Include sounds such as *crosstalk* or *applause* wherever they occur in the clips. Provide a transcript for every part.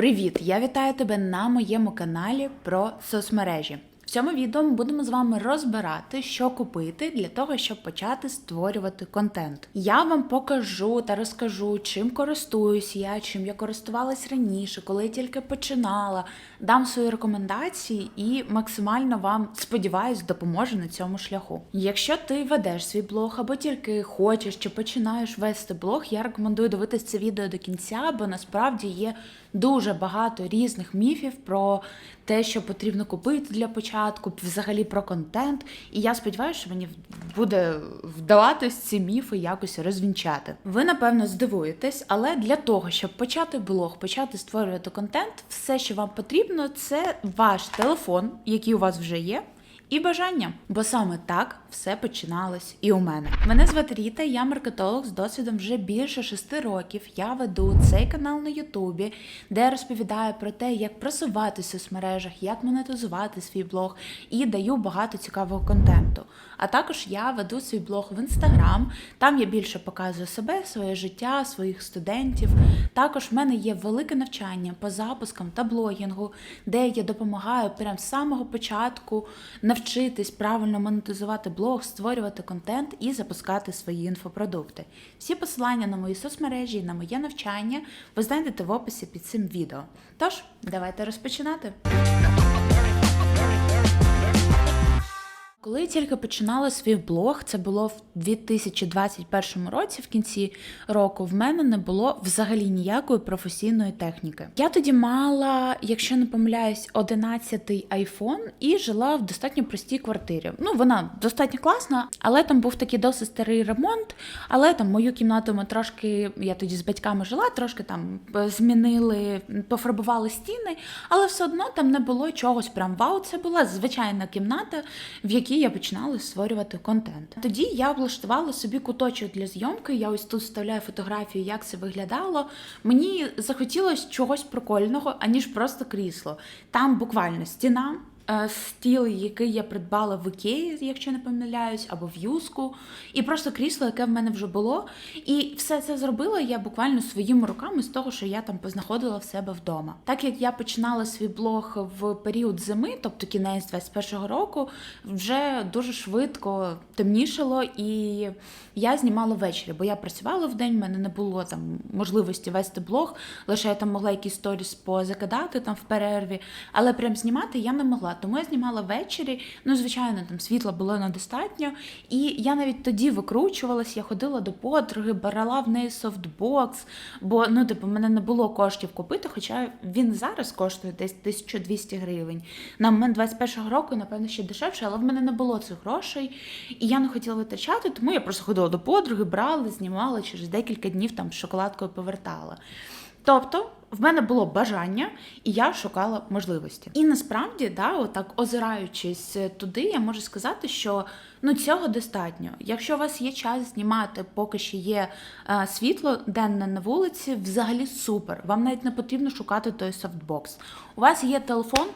Привіт! Я вітаю тебе на моєму каналі про соцмережі. В цьому відео ми будемо з вами розбирати, що купити для того, щоб почати створювати контент. Я вам покажу та розкажу, чим користуюсь я, чим я користувалась раніше, коли я тільки починала. Дам свої рекомендації і максимально вам сподіваюсь допоможу на цьому шляху. Якщо ти ведеш свій блог або тільки хочеш чи починаєш вести блог, я рекомендую дивитися це відео до кінця, бо насправді є дуже багато різних міфів про те, що потрібно купити для початку, взагалі про контент. І я сподіваюся, що мені буде вдаватись ці міфи якось розвінчати. Ви напевно здивуєтесь, але для того, щоб почати блог, почати створювати контент, все, що вам потрібно, це ваш телефон, який у вас вже є. І бажання, бо саме так все починалось і у мене. Мене звати Ріта, я маркетолог з досвідом вже більше шести років. Я веду цей канал на Ютубі, де я розповідаю про те, як просуватися в соцмережах, як монетизувати свій блог і даю багато цікавого контенту. А також я веду свій блог в інстаграм. Там я більше показую себе, своє життя, своїх студентів. Також в мене є велике навчання по запускам та блогінгу, де я допомагаю прямо з самого початку навчитись правильно монетизувати блог, створювати контент і запускати свої інфопродукти. Всі посилання на мої соцмережі і на моє навчання ви знайдете в описі під цим відео. Тож, давайте розпочинати. Коли я тільки починала свій блог, це було в 2021 році, в кінці року, в мене не було взагалі ніякої професійної техніки. Я тоді мала, якщо не помиляюсь, 11-й айфон і жила в достатньо простій квартирі. Ну, вона достатньо класна, але там був такий досить старий ремонт. Але там мою кімнату ми трошки, я тоді з батьками жила, трошки там змінили, пофарбували стіни, але все одно там не було чогось прям вау. Це була звичайна кімната, в якій я починала створювати контент. Тоді я облаштувала собі куточок для зйомки. Я ось тут вставляю фотографію, як це виглядало. Мені захотілося чогось прикольного, аніж просто крісло. Там буквально стіна. Е, Стіл, який я придбала в Ікеї, якщо не помиляюсь, або в юску, і просто крісло, яке в мене вже було. І все це зробила я буквально своїми руками з того, що я там познаходила в себе вдома. Так як я починала свій блог в період зими, тобто кінець 21-го року, вже дуже швидко темнішало, і я знімала ввечері, бо я працювала в день, в мене не було там можливості вести блог, лише я там могла якісь сторіс позакидати там в перерві, але прям знімати я не могла. Тому я знімала ввечері. Ну, звичайно, там світла було недостатньо. І я навіть тоді викручувалась, я ходила до подруги, брала в неї софтбокс, бо ну, типу, мене не було коштів купити, хоча він зараз коштує десь 1200 гривень. На момент 21-го року, напевно, ще дешевше, але в мене не було цих грошей, і я не хотіла витрачати, тому я просто ходила до подруги, брала, знімала через декілька днів там шоколадкою повертала. Тобто в мене було бажання, і я шукала можливості. І насправді, да, отак озираючись туди, я можу сказати, що ну цього достатньо. Якщо у вас є час знімати, поки ще є е, світло денне на вулиці, взагалі супер. Вам навіть не потрібно шукати той софтбокс. У вас є телефон.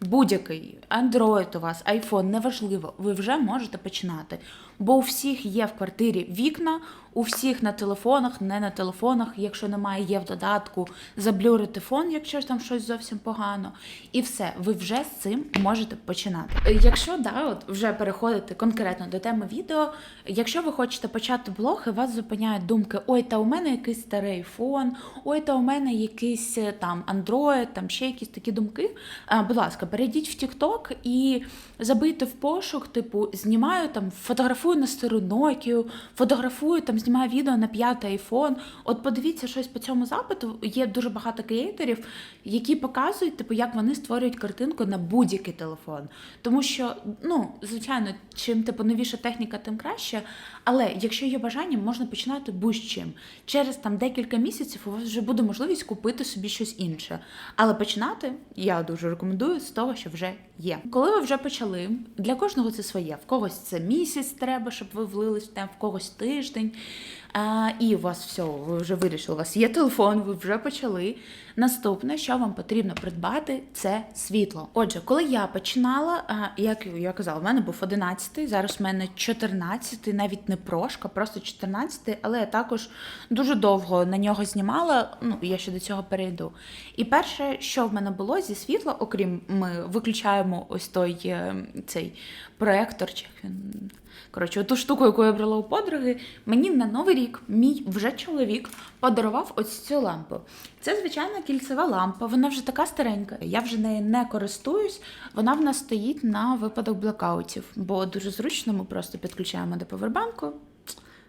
Будь-який Android у вас, iPhone, неважливо, ви вже можете починати. Бо у всіх є в квартирі вікна, у всіх на телефонах, не на телефонах, якщо немає, є в додатку, заблюрити фон, якщо там щось зовсім погано. І все, ви вже з цим можете починати. Е, Якщо да, от вже переходити конкретно до теми відео, якщо ви хочете почати блог, і вас зупиняють думки: ой, та у мене якийсь старий фон, ой, та у мене якийсь е, там Android, там ще якісь такі думки. А, будь ласка, перейдіть в TikTok і забийте в пошук, типу, знімаю там, фотографую на стару Nokia, фотографую там, знімаю відео на п'ятий iPhone. От подивіться щось по цьому запиту. Є дуже багато креаторів, які показують, типу, як вони створюють картинку на будь-який телефон. Тому що, ну, звичайно, чим типу новіша техніка, тим краще. Але якщо є бажання, можна починати будь-чим. Через там декілька місяців у вас вже буде можливість купити собі щось інше. Але починати я дуже рекомендую з того, що вже є. Коли ви вже почали, для кожного це своє. В когось це місяць треба, щоб ви влились в тем, в когось тиждень. А, і у вас все, ви вже вирішили, у вас є телефон, ви вже почали. Наступне, що вам потрібно придбати, це світло. Отже, коли я починала, а, як я казала, в мене був 11, зараз в мене 14, навіть не прошка, просто 14, але я також дуже довго на нього знімала. Ну, я ще до цього перейду. І перше, що в мене було зі світла, окрім ми виключаємо ось той е, цей проектор, чи він. Коротше, ту штуку, яку я брала у подруги, мені на новий рік мій вже чоловік подарував ось цю лампу. Це звичайна кільцева лампа, вона вже така старенька. Я вже нею не користуюсь. Вона в нас стоїть на випадок блекаутів, бо дуже зручно ми просто підключаємо до повербанку.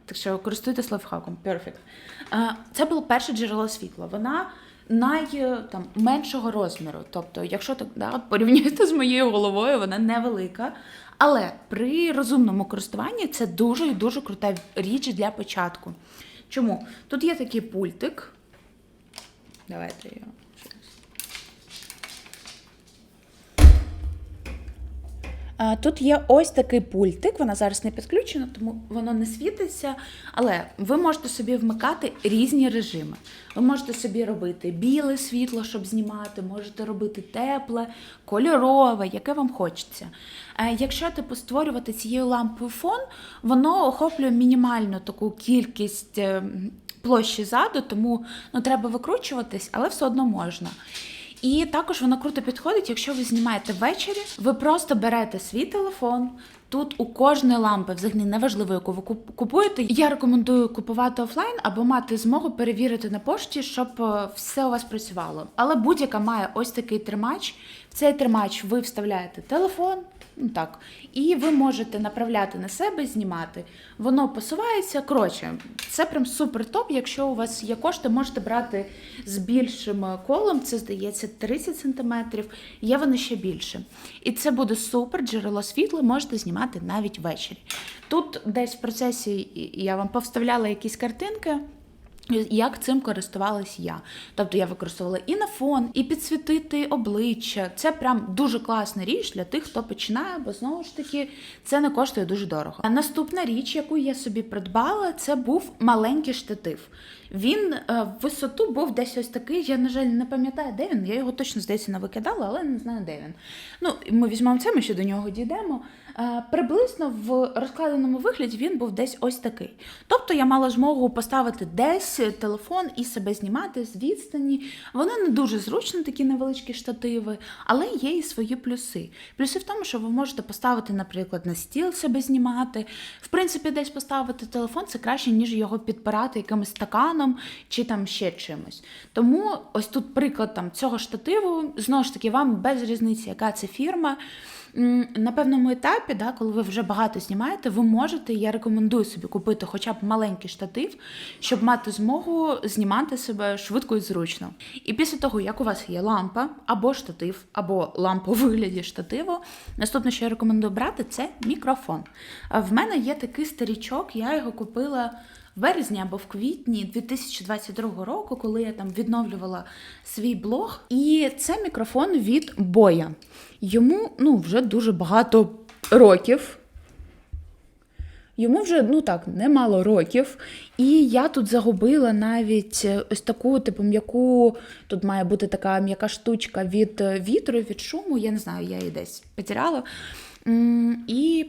Так що користуйтесь лайфхаком. Е, Це було перше джерело світла. Вона най там меншого розміру. Тобто, якщо так да, порівняти з моєю головою, вона невелика. Але при розумному користуванні це дуже і дуже крута річ для початку. Чому? Тут є такий пультик. Давайте його. щось. А, Тут є ось такий пультик, вона зараз не підключена, тому воно не світиться. Але ви можете собі вмикати різні режими. Ви можете собі робити біле світло, щоб знімати, можете робити тепле, кольорове, яке вам хочеться. Е, Якщо типу створювати цією лампою фон, воно охоплює мінімальну таку кількість е, площі заду, тому ну, треба викручуватись, але все одно можна. І також воно круто підходить, якщо ви знімаєте ввечері, ви просто берете свій телефон. Тут у кожної лампи, взагалі неважливо, яку ви куп- купуєте. Я рекомендую купувати офлайн або мати змогу перевірити на пошті, щоб е, все у вас працювало. Але будь-яка має ось такий тримач. В цей тримач ви вставляєте телефон, так, і ви можете направляти на себе, знімати. Воно посувається. Коротше, це прям супер топ. Якщо у вас є кошти, можете брати з більшим е, колом. Це здається 30 см, є воно ще більше. І це буде супер джерело світла, можете знімати навіть ввечері. Тут десь в процесі я вам повставляла якісь картинки. Як цим користувалась я? Тобто я використовувала і на фон, і підсвітити обличчя. Це прям дуже класна річ для тих, хто починає, бо знову ж таки це не коштує дуже дорого. А наступна річ, яку я собі придбала, це був маленький штатив. Він е, в висоту був десь ось такий. Я, на жаль, не пам'ятаю, де він. Я його точно здається не викидала, але не знаю, де він. Ну, ми візьмемо це, ми ще до нього дійдемо. Е, Приблизно в розкладеному вигляді він був десь ось такий. Тобто я мала змогу поставити десь телефон і себе знімати з відстані. Вони не дуже зручні, такі невеличкі штативи, але є і свої плюси. Плюси в тому, що ви можете поставити, наприклад, на стіл себе знімати. В принципі, десь поставити телефон це краще, ніж його підпирати якимось стаканом чи там ще чимось. Тому ось тут приклад там цього штативу. Знову ж таки, вам без різниці, яка це фірма. На певному етапі, да, коли ви вже багато знімаєте, ви можете, я рекомендую собі купити хоча б маленький штатив, щоб мати змогу знімати себе швидко і зручно. І після того, як у вас є лампа або штатив, або лампа у вигляді штативу, наступне, що я рекомендую брати, це мікрофон. В мене є такий старічок, я його купила. В березні або в квітні 2022 року, коли я там відновлювала свій блог, і це мікрофон від Боя. Йому ну, вже дуже багато років. Йому вже ну так немало років, і я тут загубила навіть е, ось таку, типу, м'яку. Тут має бути така м'яка штучка від е, вітру, від шуму. Я не знаю, я її десь потеряла. І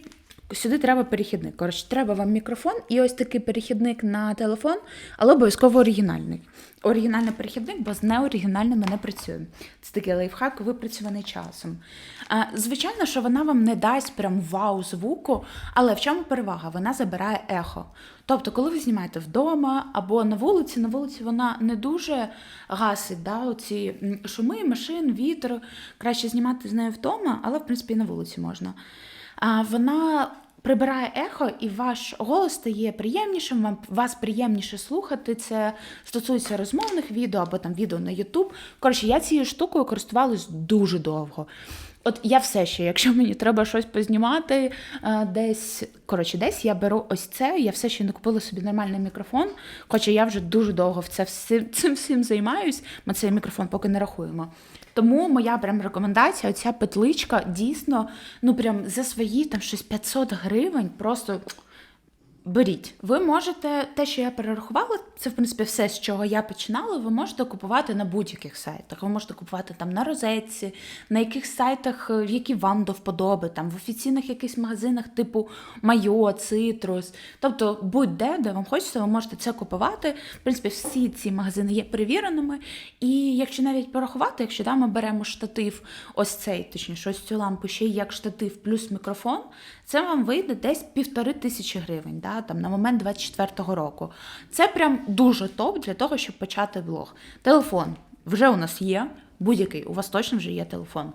сюди треба перехідник. Коротше, треба вам мікрофон і ось такий перехідник на телефон, але обов'язково оригінальний. Оригінальний перехідник, бо з неоригінальними не працює. Це такий лайфхак, випрацьований часом. А, Звичайно, що вона вам не дасть прям вау звуку, але в чому перевага? Вона забирає ехо. Тобто, коли ви знімаєте вдома або на вулиці, на вулиці вона не дуже гасить да, оці шуми, машин, вітер. Краще знімати з нею вдома, але в принципі і на вулиці можна. Вона прибирає ехо, і ваш голос стає приємнішим, вам вас приємніше слухати. Це стосується розмовних відео або там відео на YouTube. Коротше, я цією штукою користувалась дуже довго. От я все ще, якщо мені треба щось познімати, е, десь коротше, десь я беру ось це. Я все ще не купила собі нормальний мікрофон. Хоча я вже дуже довго в це всі, цим всім займаюсь. Ми цей мікрофон поки не рахуємо. Тому моя прям рекомендація, оця петличка дійсно, ну прям за свої там щось 500 гривень, просто беріть. Ви можете те, що я перерахувала, це в принципі все, з чого я починала. Ви можете купувати на будь-яких сайтах. Ви можете купувати там на розетці, на яких сайтах, е, які вам до вподоби, там в офіційних якихось магазинах, типу Майо, Цитрус. Тобто будь-де, де вам хочеться, ви можете це купувати. В принципі, всі ці магазини є перевіреними. І якщо навіть порахувати, якщо да, ми беремо штатив, ось цей, точніше, ось цю лампу ще як штатив плюс мікрофон, це вам вийде десь півтори тисячі гривень, да, там, на момент 24-го року. Це прям дуже топ для того, щоб почати влог. Телефон вже у нас є, будь-який, у вас точно вже є телефон.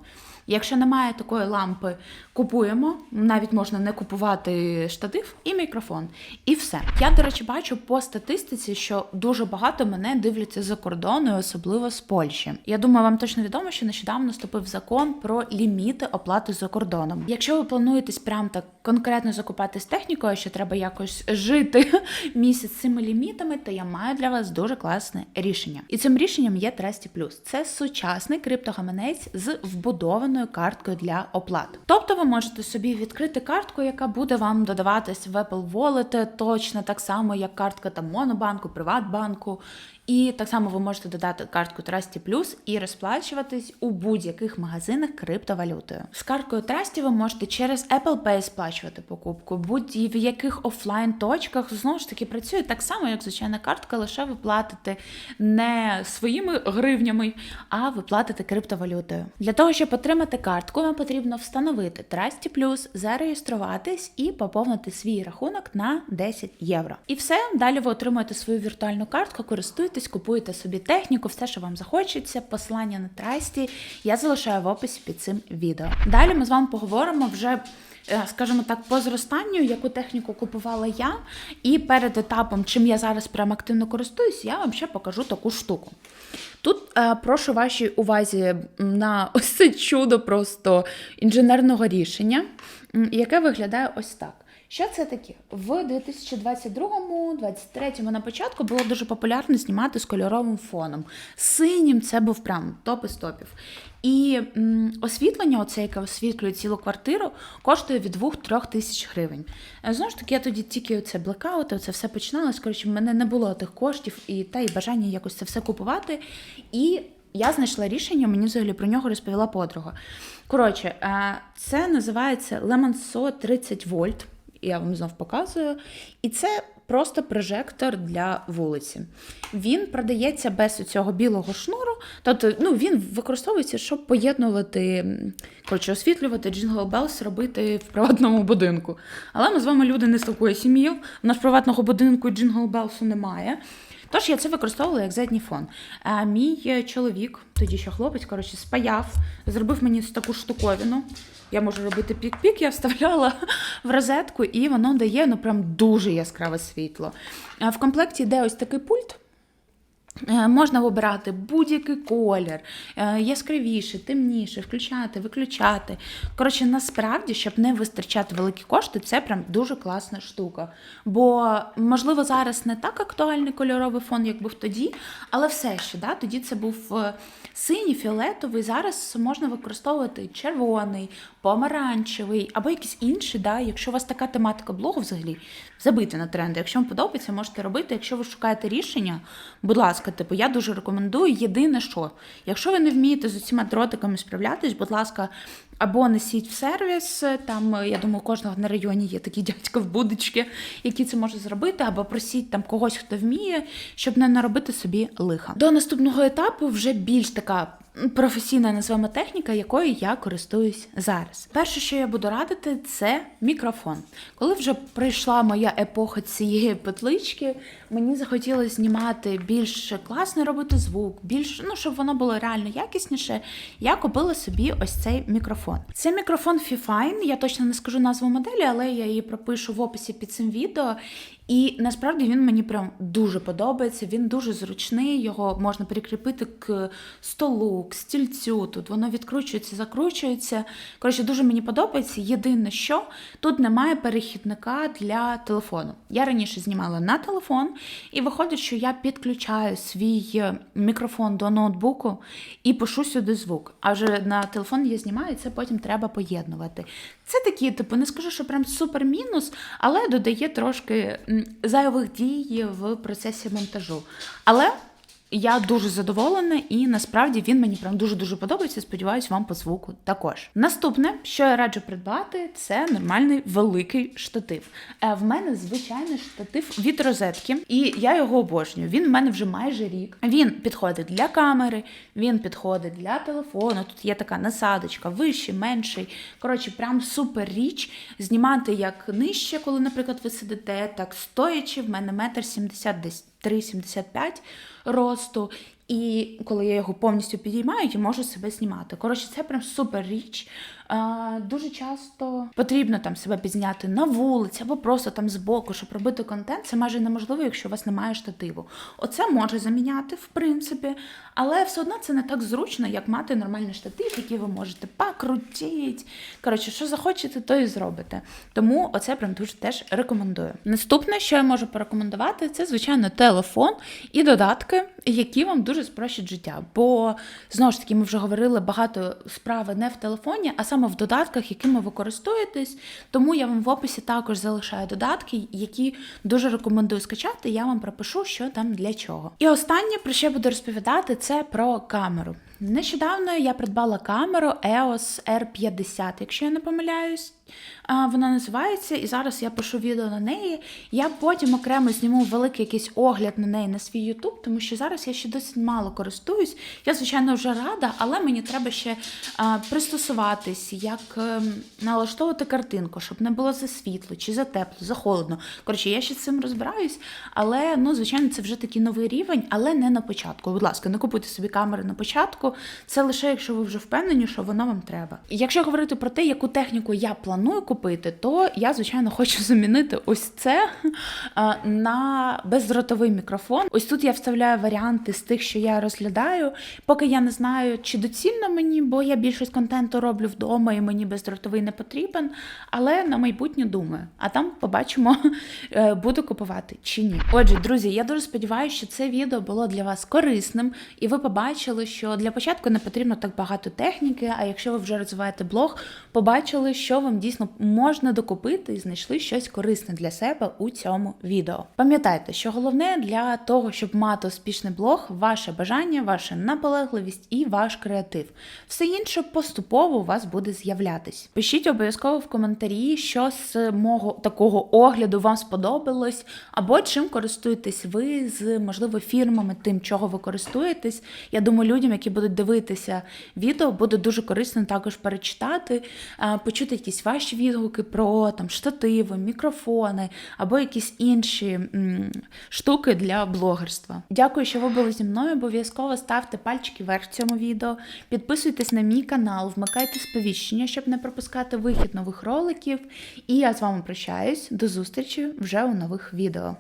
Якщо немає такої лампи, купуємо. Навіть можна не купувати штатив і мікрофон. І все. Я, до речі, бачу по статистиці, що дуже багато мене дивляться за кордону, особливо з Польщі. Я думаю, вам точно відомо, що нещодавно вступив закон про ліміти оплати за кордоном. Якщо ви плануєтесь прям так конкретно закупати з технікою, що треба якось жити *laughs* місяць цими лімітами, то я маю для вас дуже класне рішення. І цим рішенням є Тресті Плюс. Це сучасний криптогаманець з вбудованою карткою для оплат. Тобто ви можете собі відкрити картку, яка буде вам додаватись в Apple Wallet, точно так само, як картка там Монобанку, Приватбанку. І так само ви можете додати картку Trusty Plus і розплачуватись у будь-яких магазинах криптовалютою. З карткою Trusty ви можете через Apple Pay сплачувати покупку, будь-в яких офлайн точках знову ж таки працює так само, як звичайна картка, лише ви платите не своїми гривнями, а ви платите криптовалютою. Для того, щоб отримати картку, вам потрібно встановити Trusty Plus, зареєструватись і поповнити свій рахунок на 10 євро. І все, далі ви отримуєте свою віртуальну картку, користуєтесь, купуєте собі техніку, все, що вам захочеться. Посилання на Трасті я залишаю в описі під цим відео. Далі ми з вами поговоримо вже. е, Скажімо так, по зростанню, яку техніку купувала я, і перед етапом, чим я зараз прям активно користуюсь, я вам ще покажу таку штуку. Тут е, прошу вашій увазі на *laughs* ось це чудо просто інженерного рішення, яке виглядає ось так. Що це таке? В 2022-2023 на початку було дуже популярно знімати з кольоровим фоном. Синім це був прям топ із топів. І м, освітлення, оце, яке освітлює цілу квартиру, коштує від 2-3 тисяч гривень. Е, Знову ж таки, я тоді тільки оце блекаути, це все починалось. Коротше, в мене не було тих коштів і та і бажання якось це все купувати. І я знайшла рішення, мені взагалі про нього розповіла подруга. Коротше, е, це називається Lemonso 30 вольт. Я вам знов показую. І це просто прожектор для вулиці. Він продається без цього білого шнуру. Тобто ну, він використовується, щоб поєднувати, коротше, освітлювати Jingle Bells, робити в приватному будинку. Але ми з вами люди не слухує такої сім'ї. У нас приватного будинку Jingle Bells немає. Тож я це використовувала як задній фон. Мій е, чоловік, тоді ще хлопець, коротше, спаяв, зробив мені таку штуковину. Я можу робити пік-пік, я вставляла *laughs* в розетку, і воно дає ну прям дуже яскраве світло. В комплекті йде ось такий пульт. Е, Можна вибирати будь-який колір, е, яскравіше, темніше, включати, виключати. Коротше, насправді, щоб не витрачати великі кошти, це прям дуже класна штука. Бо, можливо, зараз не так актуальний кольоровий фон, як був тоді, але все ще да, тоді це був е, синій, фіолетовий. Зараз можна використовувати червоний, помаранчевий або якийсь інший. Да, якщо у вас така тематика блогу взагалі, забити на тренди. Якщо вам подобається, можете робити. Якщо ви шукаєте рішення, будь ласка, типу, я дуже рекомендую. Єдине, що якщо ви не вмієте з усіма дротиками справлятись, будь ласка, або несіть в сервіс. Там я думаю, кожного на районі є такі дядька в будочки, які це може зробити, або просіть там когось, хто вміє, щоб не наробити собі лиха. До наступного етапу вже більш така. Професійна називаємо техніка, якою я користуюсь зараз. Перше, що я буду радити, це мікрофон. Коли вже прийшла моя епоха цієї петлички, мені захотілося знімати більш класно робити звук, більш ну щоб воно було реально якісніше. Я купила собі ось цей мікрофон. Це мікрофон Fifine, Я точно не скажу назву моделі, але я її пропишу в описі під цим відео. І насправді він мені прям дуже подобається. Він дуже зручний, його можна прикріпити к столу, к стільцю. Тут воно відкручується, закручується. Коротше, дуже мені подобається. Єдине, що тут немає перехідника для телефону. Я раніше знімала на телефон, і виходить, що я підключаю свій е, мікрофон до ноутбуку і пишу сюди звук. А вже на телефон я знімаю, і це потім треба поєднувати. Це такі, типу, не скажу, що прям супер мінус, але додає трошки зайвих дій в процесі монтажу. Але я дуже задоволена, і насправді він мені прям дуже дуже подобається. Сподіваюсь, вам по звуку також. Наступне, що я раджу придбати, це нормальний великий штатив. Е, В мене звичайний штатив від розетки, і я його обожнюю. Він в мене вже майже рік. Він підходить для камери, він підходить для телефону. Тут є така насадочка, вищий, менший. Коротше, прям супер річ. Знімати як нижче, коли, наприклад, ви сидите, так стоячи. В мене метр сімдесят десь 3,75 росту. І коли я його повністю підіймаю, я можу себе знімати. Коротше, це прям супер річ. А, дуже часто потрібно там себе підзняти на вулиці або просто там збоку, щоб робити контент. Це майже неможливо, якщо у вас немає штативу. Оце може заміняти, в принципі, але все одно це не так зручно, як мати нормальний штатив, який ви можете покрутити. Коротше, що захочете, то і зробите. Тому оце прям дуже теж рекомендую. Наступне, що я можу порекомендувати, це звичайно телефон і додатки, які вам дуже спрощать життя. Бо знову ж таки, ми вже говорили багато справи не в телефоні, а саме в додатках, якими ви користуєтесь. Тому я вам в описі також залишаю додатки, які дуже рекомендую скачати. Я вам пропишу, що там для чого. І останнє, про що я буду розповідати, це про камеру. Нещодавно я придбала камеру EOS R50, якщо я не помиляюсь. Вона називається, і зараз я пишу відео на неї. Я потім окремо зніму великий якийсь огляд на неї на свій YouTube, тому що зараз я ще досить мало користуюсь. Я, звичайно, вже рада, але мені треба ще пристосуватись, як ем, налаштовувати картинку, щоб не було за світло, чи за тепло, за холодно. Коротше, я ще з цим розбираюсь, але ну, звичайно, це вже такий новий рівень, але не на початку. Будь ласка, не купуйте собі камери на початку. Це лише якщо ви вже впевнені, що воно вам треба. Якщо говорити про те, яку техніку я планую купити, то я, звичайно, хочу *laughs* замінити ось це на бездротовий мікрофон. Ось тут я вставляю варіанти з тих, що я розглядаю. Поки я не знаю, чи доцільно мені, бо я більшість контенту роблю вдома і мені бездротовий не потрібен. Але на майбутнє думаю. А там побачимо, *laughs* е, буду купувати чи ні. Отже, друзі, я дуже сподіваюся, що це відео було для вас корисним, і ви побачили, що для початку не потрібно так багато техніки. А якщо ви вже розвиваєте блог, побачили, що вам дійсно можна докупити і знайшли щось корисне для себе у цьому відео. Пам'ятайте, що головне для того, щоб мати успішний блог, ваше бажання, ваша наполегливість і ваш креатив. Все інше поступово у вас буде з'являтись. Пишіть обов'язково в коментарі, що з мого такого огляду вам сподобалось, або чим користуєтесь ви з можливо фірмами, тим, чого ви користуєтесь. Я думаю, людям, які будуть дивитися відео, буде дуже корисно також перечитати, почути якісь ваші відгуки про там штативи, мікрофони або якісь інші м, штуки для блогерства. Дякую, що ви були зі мною. Обов'язково ставте пальчики вверх в цьому відео, підписуйтесь на мій канал, вмикайте сповіщення, щоб не пропускати вихід нових роликів. І я з вами прощаюсь. До зустрічі вже у нових відео.